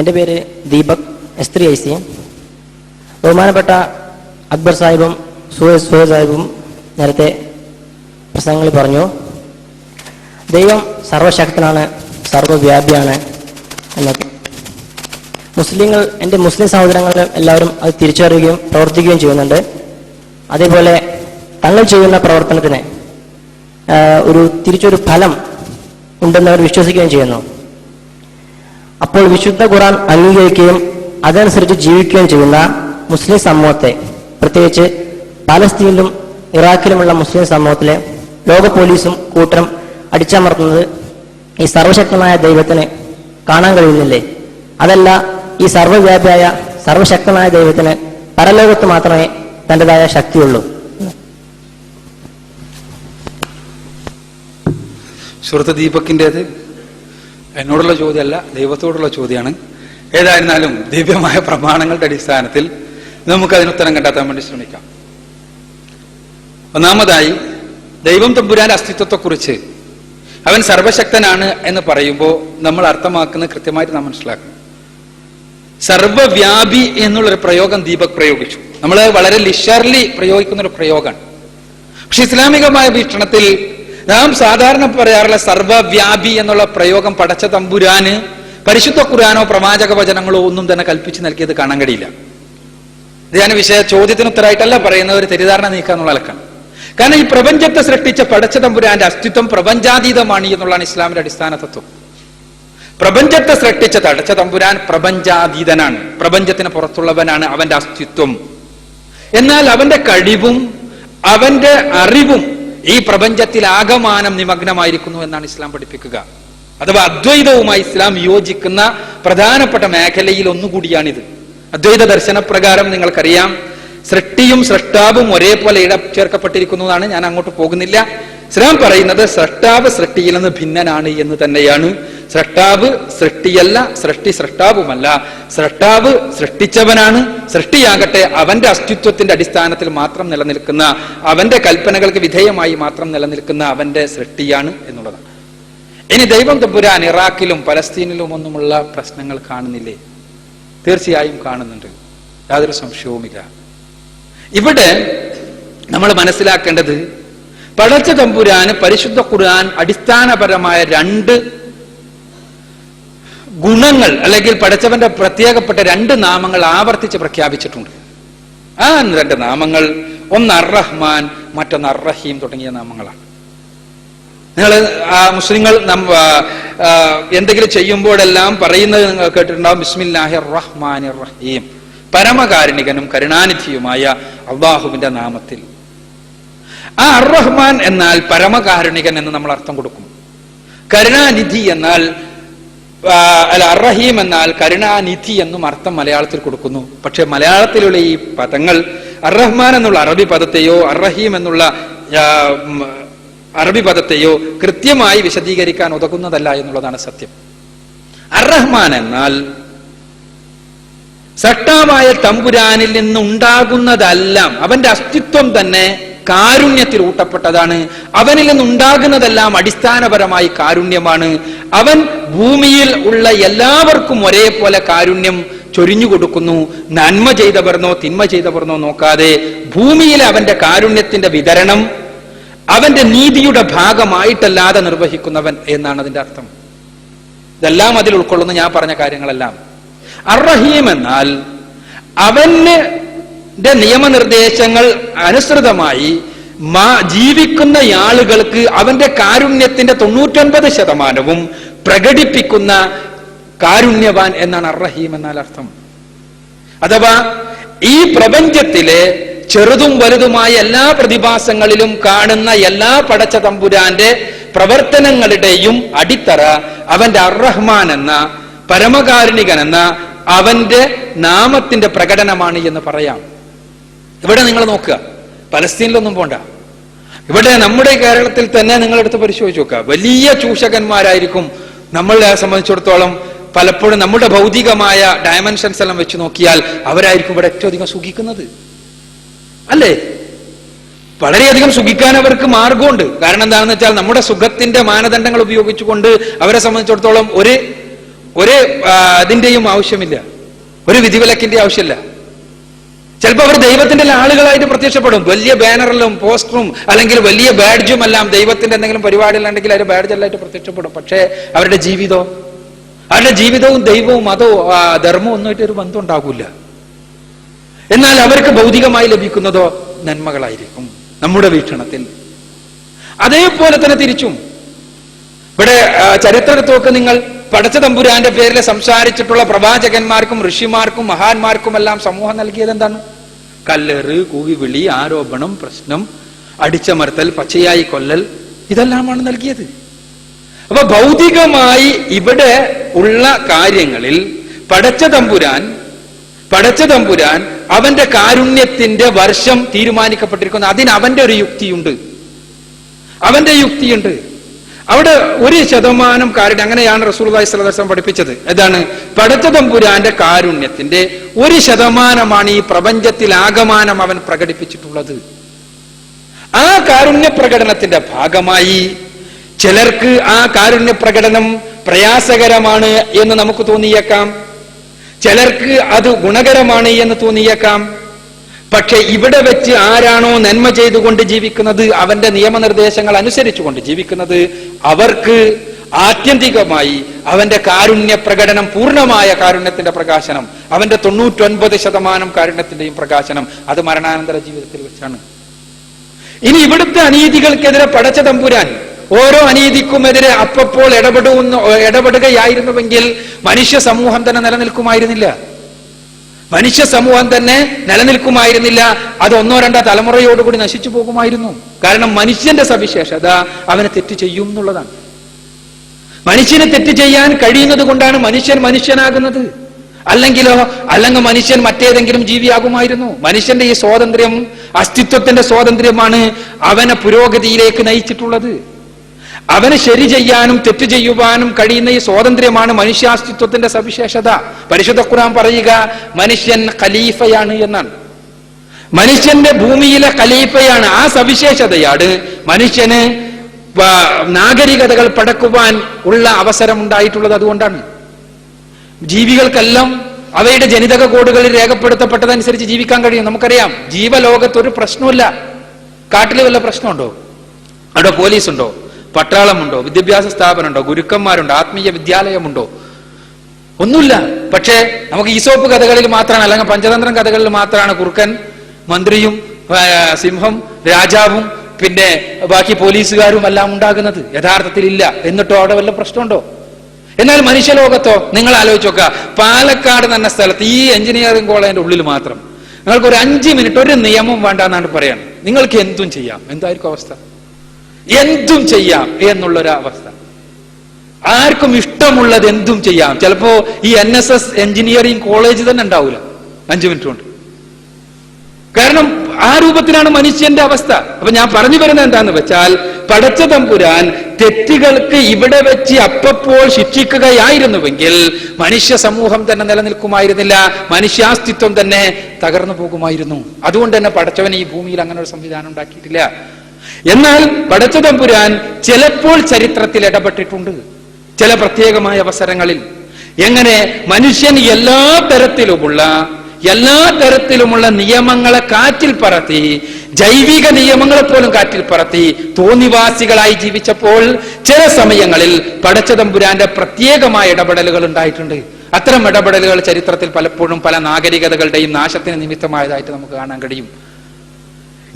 എന്റെ പേര് Deepak S three I C ബഹുമാനപ്പെട്ട അക്ബർ സാഹിബും സുഹേ സുഹേൽ സാഹിബും നേരത്തെ പ്രസംഗങ്ങൾ പറഞ്ഞു ദൈവം സർവശക്തനാണ് സർവവ്യാപിയാണ് എന്നൊക്കെ. മുസ്ലിങ്ങൾ എന്റെ മുസ്ലിം സഹോദരങ്ങൾ എല്ലാവരും അത് തിരിച്ചറിയുകയും പ്രവർത്തിക്കുകയും ചെയ്യുന്നുണ്ട്. അതേപോലെ തങ്ങൾ ചെയ്യുന്ന പ്രവർത്തനത്തിന് ഒരു തിരിച്ചൊരു ഫലം ഉണ്ടെന്ന് അവർ വിശ്വസിക്കുകയും ചെയ്യുന്നു. അപ്പോൾ വിശുദ്ധ ഖുറാൻ അംഗീകരിക്കുകയും അതനുസരിച്ച് ജീവിക്കുകയും ചെയ്യുന്ന മുസ്ലിം സമൂഹത്തെ പ്രത്യേകിച്ച് പാലസ്തീനിലും ഇറാഖിലുമുള്ള മുസ്ലിം സമൂഹത്തിലെ ലോക പോലീസും കൂട്ടരും അടിച്ചമർത്തുന്നത് ഈ സർവശക്തനായ ദൈവത്തിന് കാണാൻ കഴിയുന്നില്ലേ? അതല്ല ഈ സർവവ്യാപിയായ സർവശക്തനായ ദൈവത്തിന് പരലോകത്ത് മാത്രമേ തന്റെതായ ശക്തിയുള്ളൂ. സുഹൃത്ത് ദീപക്കിന്റെത്? എന്നോടുള്ള ചോദ്യമല്ല ദൈവത്തോടുള്ള ചോദ്യമാണ്. ഏതായിരുന്നാലും ദിവ്യമായ പ്രമാണങ്ങളുടെ അടിസ്ഥാനത്തിൽ നമുക്ക് അതിന് ഉത്തരം കണ്ടെത്താൻ വേണ്ടി ശ്രമിക്കാം. ഒന്നാമതായി ദൈവം തമ്പുരാൻ അസ്തിത്വത്തെക്കുറിച്ച് അവൻ സർവശക്തനാണ് എന്ന് പറയുമ്പോൾ നമ്മൾ അർത്ഥമാക്കുന്നത് കൃത്യമായിട്ട് നാം മനസ്സിലാക്കണം. സർവവ്യാപി എന്നുള്ളൊരു പ്രയോഗം ദീപക് പ്രയോഗിച്ചു. നമ്മൾ വളരെ ലിഷർലി പ്രയോഗിക്കുന്ന ഒരു പ്രയോഗമാണ്. പക്ഷെ ഇസ്ലാമികമായ വീക്ഷണത്തിൽ നാം സാധാരണ പറയാറുള്ള സർവവ്യാപി എന്നുള്ള പ്രയോഗം പടച്ച തമ്പുരാന് പരിശുദ്ധ ഖുർആാനോ പ്രവാചക വചനങ്ങളോ ഒന്നും തന്നെ കൽപ്പിച്ചു നൽകിയത് കാണാൻ കഴിയില്ല. ഞാൻ വിഷയ ചോദ്യത്തിന് ഉത്തരമായിട്ടല്ല പറയുന്നത് ഒരു തെറ്റിദ്ധാരണ നീക്കുക എന്നുള്ള അലക്കാണ്. കാരണം ഈ പ്രപഞ്ചത്തെ സൃഷ്ടിച്ച പടച്ച തമ്പുരാന്റെ അസ്തിത്വം പ്രപഞ്ചാതീതമാണ് എന്നുള്ളതാണ് ഇസ്ലാമിന്റെ അടിസ്ഥാന തത്വം. പ്രപഞ്ചത്തെ സൃഷ്ടിച്ച തടച്ച തമ്പുരാൻ പ്രപഞ്ചാതീതനാണ്. പ്രപഞ്ചത്തിന് പുറത്തുള്ളവനാണ് അവന്റെ അസ്തിത്വം. എന്നാൽ അവന്റെ കഴിവും അവന്റെ അറിവും ഈ പ്രപഞ്ചത്തിൽ ആകമാനം നിമഗ്നമായിരിക്കുന്നു എന്നാണ് ഇസ്ലാം പഠിപ്പിക്കുക. അഥവാ അദ്വൈതവുമായി ഇസ്ലാം യോജിക്കുന്ന പ്രധാനപ്പെട്ട മേഖലയിൽ ഒന്നുകൂടിയാണിത്. അദ്വൈത ദർശനപ്രകാരം നിങ്ങൾക്കറിയാം സൃഷ്ടിയും സൃഷ്ടാവും ഒരേപോലെ ഇട ചേർക്കപ്പെട്ടിരിക്കുന്നതാണ് ഞാൻ അങ്ങോട്ട് പോകുന്നില്ല. ഇസ്ലാം പറയുന്നത് സൃഷ്ടാവ് സൃഷ്ടിയിൽ നിന്ന് ഭിന്നനാണ് എന്ന് തന്നെയാണ്. സൃഷ്ടാവ് സൃഷ്ടിയല്ല സൃഷ്ടി സൃഷ്ടാവുമല്ല. സൃഷ്ടാവ് സൃഷ്ടിച്ചവനാണ്. സൃഷ്ടിയാകട്ടെ അവന്റെ അസ്തിത്വത്തിന്റെ അടിസ്ഥാനത്തിൽ മാത്രം നിലനിൽക്കുന്ന അവന്റെ കൽപ്പനകൾക്ക് വിധേയമായി മാത്രം നിലനിൽക്കുന്ന അവന്റെ സൃഷ്ടിയാണ് എന്നുള്ളതാണ്. ഇനി ദൈവം തമ്പുരാൻ ഇറാഖിലും പലസ്തീനിലും ഒന്നുമുള്ള പ്രശ്നങ്ങൾ കാണുന്നില്ലേ? തീർച്ചയായും കാണുന്നുണ്ട്. യാതൊരു സംശയവുമില്ല. ഇവിടെ നമ്മൾ മനസ്സിലാക്കേണ്ടത് പടച്ച തമ്പുരാന് പരിശുദ്ധ ഖുർആൻ അടിസ്ഥാനപരമായ രണ്ട് ഗുണങ്ങൾ അല്ലെങ്കിൽ പടച്ചവന്റെ പ്രത്യേകപ്പെട്ട രണ്ട് നാമങ്ങൾ ആവർത്തിച്ച് പ്രഖ്യാപിച്ചിട്ടുണ്ട്. ആ രണ്ട് നാമങ്ങൾ ഒന്ന് അർറഹ്മാൻ മറ്റൊന്ന് അർറഹീം തുടങ്ങിയ നാമങ്ങളാണ്. നിങ്ങൾ ആ മുസ്ലിങ്ങൾ എന്തെങ്കിലും ചെയ്യുമ്പോഴെല്ലാം പറയുന്നത് നിങ്ങൾ കേട്ടിട്ടുണ്ടാവും ബിസ്മില്ലാഹി റഹ്മാൻ റഹീം പരമകാരുണികനും കരുണാനിധിയുമായ അള്ളാഹുവിന്റെ നാമത്തിൽ. ആ അർ റഹ്മാൻ എന്നാൽ പരമകാരുണികൻ എന്ന് നമ്മൾ അർത്ഥം കൊടുക്കും. കരുണാനിധി എന്നാൽ അല്ല അർറഹീം എന്നാൽ കരുണാനിധി എന്നും അർത്ഥം മലയാളത്തിൽ കൊടുക്കുന്നു. പക്ഷെ മലയാളത്തിലുള്ള ഈ പദങ്ങൾ അർറഹ്മാൻ എന്നുള്ള അറബി പദത്തെയോ അർറഹീം എന്നുള്ള അറബി പദത്തെയോ കൃത്യമായി വിശദീകരിക്കാൻ ഉതകുന്നതല്ല എന്നുള്ളതാണ് സത്യം. അർറഹ്മാൻ എന്നാൽ സട്ടാവായ തമ്പുരാനിൽ നിന്നുണ്ടാകുന്നതെല്ലാം അവന്റെ അസ്തിത്വം തന്നെ കാരുണ്യത്തിൽ ഊട്ടപ്പെട്ടതാണ്. അവനിൽ നിന്നുണ്ടാകുന്നതെല്ലാം അടിസ്ഥാനപരമായി കാരുണ്യമാണ്. അവൻ ഭൂമിയിൽ ഉള്ള എല്ലാവർക്കും ഒരേപോലെ കാരുണ്യം ചൊരിഞ്ഞു കൊടുക്കുന്നു. നന്മ ചെയ്തവർന്നോ തിന്മ ചെയ്തവർന്നോ നോക്കാതെ ഭൂമിയിലെ അവന്റെ കാരുണ്യത്തിന്റെ വിതരണം അവന്റെ നീതിയുടെ ഭാഗമായിട്ടല്ലാതെ നിർവഹിക്കുന്നവൻ എന്നാണ് അതിന്റെ അർത്ഥം. ഇതെല്ലാം അതിൽ ഉൾക്കൊള്ളുന്ന ഞാൻ പറഞ്ഞ കാര്യങ്ങളെല്ലാം. അർറഹീം എന്നാൽ അവന് നിയമനിർദ്ദേശങ്ങൾ അനുസൃതമായി ജീവിക്കുന്ന ആളുകൾക്ക് അവന്റെ കാരുണ്യത്തിന്റെ തൊണ്ണൂറ്റൊൻപത് ശതമാനവും പ്രകടിപ്പിക്കുന്ന കാരുണ്യവാൻ എന്നാണ് അർറഹീം എന്നാൽ അർത്ഥം. അഥവാ ഈ പ്രപഞ്ചത്തിലെ ചെറുതും വലുതുമായ എല്ലാ പ്രതിഭാസങ്ങളിലും കാണുന്ന എല്ലാ പടച്ച തമ്പുരാന്റെ പ്രവർത്തനങ്ങളുടെയും അടിത്തറ അവന്റെ അർറഹ്മാൻ എന്ന പരമകാരുണികൻ എന്ന അവന്റെ നാമത്തിന്റെ പ്രകടനമാണ് എന്ന് പറയാം. ഇവിടെ നിങ്ങൾ നോക്കുക. പലസ്തീനിലൊന്നും പോണ്ട. ഇവിടെ നമ്മുടെ കേരളത്തിൽ തന്നെ നിങ്ങൾ എടുത്ത് പരിശോധിച്ച് നോക്കുക. വലിയ ചൂഷകന്മാരായിരിക്കും നമ്മളെ സംബന്ധിച്ചിടത്തോളം പലപ്പോഴും നമ്മുടെ ഭൗതികമായ ഡയമെൻഷൻസ് എല്ലാം വെച്ച് നോക്കിയാൽ അവരായിരിക്കും ഇവിടെ ഏറ്റവും അധികം സുഖിക്കുന്നത്. അല്ലേ? വളരെയധികം സുഖിക്കാൻ അവർക്ക് മാർഗമുണ്ട് കാരണം എന്താണെന്ന് വെച്ചാൽ നമ്മുടെ സുഖത്തിന്റെ മാനദണ്ഡങ്ങൾ ഉപയോഗിച്ചുകൊണ്ട് അവരെ സംബന്ധിച്ചിടത്തോളം ഒരു ഒരു ഇതിന്റെയും ആവശ്യമില്ല. ഒരു വിധിവിലക്കിന്റെ ആവശ്യമില്ല. ചിലപ്പോൾ അവർ ദൈവത്തിന്റെ ആളുകളായിട്ട് പ്രത്യക്ഷപ്പെടും. വലിയ ബാനറിലും പോസ്റ്ററും അല്ലെങ്കിൽ വലിയ ബാഡ്ജും എല്ലാം ദൈവത്തിന്റെ എന്തെങ്കിലും പരിപാടിയിലുണ്ടെങ്കിൽ അവർ ബാഡ്ജല്ലായിട്ട് പ്രത്യക്ഷപ്പെടും. പക്ഷേ അവരുടെ ജീവിതം അവരുടെ ജീവിതവും ദൈവവും മതവും ധർമ്മവും ഒന്നുമായിട്ട് ഒരു ബന്ധം ഉണ്ടാകില്ല എന്നാൽ അവർക്ക് ഭൗതികമായി ലഭിക്കുന്നതോ നന്മകളായിരിക്കും നമ്മുടെ വീക്ഷണത്തിൽ. അതേപോലെ തന്നെ തിരിച്ചും. ഇവിടെ ചരിത്രത്തോക്ക് നിങ്ങൾ പടച്ച തമ്പുരാന്റെ പേരിൽ സംസാരിച്ചിട്ടുള്ള പ്രവാചകന്മാർക്കും ഋഷിമാർക്കും മഹാന്മാർക്കുമെല്ലാം സമൂഹം നൽകിയത് എന്താണ്? കൂവി കൂവിവിളി ആരോപണം പ്രശ്നം അടിച്ചമർത്തൽ പച്ചയായി കൊല്ലൽ ഇതെല്ലാമാണ് നൽകിയത്. അപ്പൊ ഭൗതികമായി ഇവിടെ ഉള്ള കാര്യങ്ങളിൽ പടച്ച തമ്പുരാൻ പടച്ച തമ്പുരാൻ അവന്റെ കാരുണ്യത്തിന്റെ വർഷം തീരുമാനിക്കപ്പെട്ടിരിക്കുന്നു. അതിന് അവന്റെ ഒരു യുക്തിയുണ്ട്. അവന്റെ യുക്തിയുണ്ട്. അവിടെ ഒരു ശതമാനം കാരുണ്യം അങ്ങനെയാണ് റസൂൽദായി സ്വലം പഠിപ്പിച്ചത്. എന്താണ്? പടച്ച തമ്പുരാന്റെ കാരുണ്യത്തിന്റെ ഒരു ശതമാനമാണ് ഈ പ്രപഞ്ചത്തിൽ ആകമാനം അവൻ പ്രകടിപ്പിച്ചിട്ടുള്ളത്. ആ കാരുണ്യ പ്രകടനത്തിന്റെ ഭാഗമായി ചിലർക്ക് ആ കാരുണ്യ പ്രകടനം പ്രയാസകരമാണ് എന്ന് നമുക്ക് തോന്നിയേക്കാം. ചിലർക്ക് അത് ഗുണകരമാണ് എന്ന് തോന്നിയേക്കാം. പക്ഷെ ഇവിടെ വെച്ച് ആരാണോ നന്മ ചെയ്തുകൊണ്ട് ജീവിക്കുന്നത് അവന്റെ നിയമനിർദ്ദേശങ്ങൾ അനുസരിച്ചുകൊണ്ട് ജീവിക്കുന്നത് അവർക്ക് ആത്യന്തികമായി അവന്റെ കാരുണ്യ പ്രകടനം പൂർണമായ കാരുണ്യത്തിന്റെ പ്രകാശനം അവന്റെ തൊണ്ണൂറ്റൊൻപത് ശതമാനം കാരുണ്യത്തിന്റെയും പ്രകാശനം അത് മരണാനന്തര ജീവിതത്തിൽ വെച്ചാണ്. ഇനി ഇവിടുത്തെ അനീതികൾക്കെതിരെ പടച്ച തമ്പുരാൻ ഓരോ അനീതിക്കുമെതിരെ അപ്പപ്പോൾ ഇടപെടുന്ന ഇടപെടുകയായിരുന്നുവെങ്കിൽ മനുഷ്യ സമൂഹം തന്നെ നിലനിൽക്കുമായിരുന്നില്ല. മനുഷ്യ സമൂഹം തന്നെ നിലനിൽക്കുമായിരുന്നില്ല. അത് ഒന്നോ രണ്ടോ തലമുറയോടുകൂടി നശിച്ചു പോകുമായിരുന്നു. കാരണം മനുഷ്യന്റെ സവിശേഷത അവനെ തെറ്റ് ചെയ്യും എന്നുള്ളതാണ്. മനുഷ്യന് തെറ്റ് ചെയ്യാൻ കഴിയുന്നത് കൊണ്ടാണ് മനുഷ്യൻ മനുഷ്യനാകുന്നത്. അല്ലെങ്കിലോ അല്ലെങ്കിൽ മനുഷ്യൻ മറ്റേതെങ്കിലും ജീവിയാകുമായിരുന്നു. മനുഷ്യന്റെ ഈ സ്വാതന്ത്ര്യം അസ്തിത്വത്തിന്റെ സ്വാതന്ത്ര്യമാണ് അവനെ പുരോഗതിയിലേക്ക് നയിച്ചിട്ടുള്ളത്. അവന് ശരി ചെയ്യാനും തെറ്റ് ചെയ്യുവാനും കഴിയുന്ന ഈ സ്വാതന്ത്ര്യമാണ് മനുഷ്യാസ്തിത്വത്തിന്റെ സവിശേഷത. പരിശുദ്ധ ഖുറാൻ പറയുക മനുഷ്യൻ ഖലീഫയാണ് എന്നാണ്. മനുഷ്യന്റെ ഭൂമിയിലെ ഖലീഫയാണ് ആ സവിശേഷതയാണ്. മനുഷ്യന് നാഗരികതകൾ പടക്കുവാൻ ഉള്ള അവസരം ഉണ്ടായിട്ടുള്ളത് അതുകൊണ്ടാണ്. ജീവികൾക്കെല്ലാം അവയുടെ ജനിതക കോഡുകളിൽ രേഖപ്പെടുത്തപ്പെട്ടതനുസരിച്ച് ജീവിക്കാൻ കഴിയും. നമുക്കറിയാം ജീവലോകത്തൊരു പ്രശ്നമില്ല കാട്ടിൽ വല്ല പ്രശ്നമുണ്ടോ? അവിടെ പോലീസുണ്ടോ? പട്ടാളമുണ്ടോ? വിദ്യാഭ്യാസ സ്ഥാപനമുണ്ടോ? ഗുരുക്കന്മാരുണ്ടോ? ആത്മീയ വിദ്യാലയമുണ്ടോ? ഒന്നുമില്ല. പക്ഷേ നമുക്ക് ഈസോപ്പ് കഥകളിൽ മാത്രമാണ് അല്ലെങ്കിൽ പഞ്ചതന്ത്രം കഥകളിൽ മാത്രമാണ് കുറുക്കൻ മന്ത്രിയും സിംഹം രാജാവും പിന്നെ ബാക്കി പോലീസുകാരും എല്ലാം ഉണ്ടാകുന്നത്. യഥാർത്ഥത്തിൽ ഇല്ല. എന്നിട്ടോ അവിടെ വല്ല പ്രശ്നമുണ്ടോ? എന്നാൽ മനുഷ്യലോകത്തോ നിങ്ങൾ ആലോചിച്ച് നോക്കുക. പാലക്കാട് എന്ന സ്ഥലത്ത് ഈ എഞ്ചിനീയറിംഗ് കോളേജിന്റെ ഉള്ളിൽ മാത്രം. നിങ്ങൾക്ക് ഒരു അഞ്ച് മിനിറ്റ് ഒരു നിയമം വേണ്ട എന്നാണ് പറയാണ് നിങ്ങൾക്ക് എന്തും ചെയ്യാം. എന്തായിരിക്കും അവസ്ഥ? എന്തും ചെയ്യാം എന്നുള്ളൊരു അവസ്ഥ ആർക്കും ഇഷ്ടമുള്ളത് എന്തും ചെയ്യാം. ചിലപ്പോ ഈ N S S engineering college തന്നെ ഉണ്ടാവില്ല അഞ്ചു മിനിറ്റ് കൊണ്ട്. കാരണം ആ രൂപത്തിലാണ് മനുഷ്യന്റെ അവസ്ഥ. അപ്പൊ ഞാൻ പറഞ്ഞു വരുന്നത് എന്താന്ന് വെച്ചാൽ പടച്ച തമ്പുരാൻ തെറ്റുകൾക്ക് ഇവിടെ വെച്ച് അപ്പപ്പോൾ ശിക്ഷിക്കുകയായിരുന്നുവെങ്കിൽ മനുഷ്യ സമൂഹം തന്നെ നിലനിൽക്കുമായിരുന്നില്ല. മനുഷ്യാസ്തിത്വം തന്നെ തകർന്നു പോകുമായിരുന്നു. അതുകൊണ്ട് തന്നെ പടച്ചവൻ ഈ ഭൂമിയിൽ അങ്ങനെ ഒരു സംവിധാനം ഉണ്ടാക്കിയിട്ടില്ല. എന്നാൽ പടച്ച തമ്പുരാൻ ചിലപ്പോൾ ചരിത്രത്തിൽ ഇടപെട്ടിട്ടുണ്ട്. ചില പ്രത്യേകമായ അവസരങ്ങളിൽ. എങ്ങനെ മനുഷ്യൻ എല്ലാ തരത്തിലുമുള്ള എല്ലാ തരത്തിലുമുള്ള നിയമങ്ങളെ കാറ്റിൽ പറത്തി ജൈവിക നിയമങ്ങളെ പോലും കാറ്റിൽ പറത്തി തോന്നിവാസികളായി ജീവിച്ചപ്പോൾ ചില സമയങ്ങളിൽ പടച്ചതമ്പുരാന്റെ പ്രത്യേകമായ ഇടപെടലുകൾ ഉണ്ടായിട്ടുണ്ട്. അത്തരം ഇടപെടലുകൾ ചരിത്രത്തിൽ പലപ്പോഴും പല നാഗരികതകളുടെയും നാശത്തിന് നിമിത്തമായതായിട്ട് നമുക്ക് കാണാൻ കഴിയും.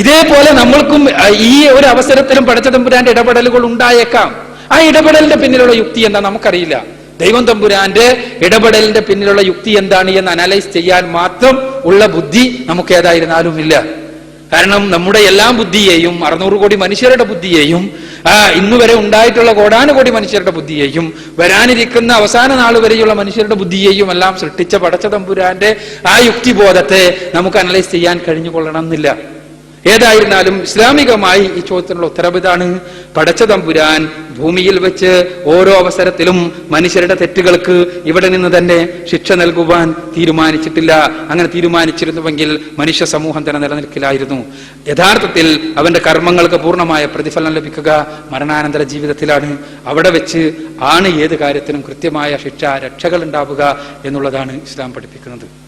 ഇതേപോലെ നമ്മൾക്കും ഈ ഒരു അവസരത്തിലും പടച്ച തമ്പുരാന്റെ ഇടപെടലുകൾ ഉണ്ടായേക്കാം. ആ ഇടപെടലിന്റെ പിന്നിലുള്ള യുക്തി എന്താ നമുക്കറിയില്ല. ദൈവം തമ്പുരാന്റെ ഇടപെടലിന്റെ പിന്നിലുള്ള യുക്തി എന്താണ് എന്ന് അനലൈസ് ചെയ്യാൻ മാത്രം ഉള്ള ബുദ്ധി നമുക്ക് ഏതായിരുന്നാലും ഇല്ല. കാരണം നമ്മുടെ എല്ലാ ബുദ്ധിയെയും അറുന്നൂറ് കോടി മനുഷ്യരുടെ ബുദ്ധിയെയും ഇന്ന് വരെ ഉണ്ടായിട്ടുള്ള കോടാനുകോടി മനുഷ്യരുടെ ബുദ്ധിയെയും വരാനിരിക്കുന്ന അവസാന നാൾ വരെയുള്ള മനുഷ്യരുടെ ബുദ്ധിയെയും എല്ലാം സൃഷ്ടിച്ച പടച്ച തമ്പുരാന്റെ ആ യുക്തിബോധത്തെ നമുക്ക് അനലൈസ് ചെയ്യാൻ കഴിഞ്ഞുകൊള്ളണം എന്നില്ല. ഏതായിരുന്നാലും ഇസ്ലാമികമായി ഈ ചോദ്യത്തിനുള്ള ഉത്തരവ് ഇതാണ്. പടച്ച തമ്പുരാൻ ഭൂമിയിൽ വെച്ച് ഓരോ അവസരത്തിലും മനുഷ്യരുടെ തെറ്റുകൾക്ക് ഇവിടെ നിന്ന് തന്നെ ശിക്ഷ നൽകുവാൻ തീരുമാനിച്ചിട്ടില്ല. അങ്ങനെ തീരുമാനിച്ചിരുന്നുവെങ്കിൽ മനുഷ്യ സമൂഹം തന്നെ നിലനിൽക്കില്ലായിരുന്നു. യഥാർത്ഥത്തിൽ അവന്റെ കർമ്മങ്ങൾക്ക് പൂർണമായ പ്രതിഫലം ലഭിക്കുക മരണാനന്തര ജീവിതത്തിലാണ്. അവിടെ വെച്ച് ആണ് ഏത് കാര്യത്തിനും കൃത്യമായ ശിക്ഷ രക്ഷകൾ ഉണ്ടാവുക എന്നുള്ളതാണ് ഇസ്ലാം പഠിപ്പിക്കുന്നത്.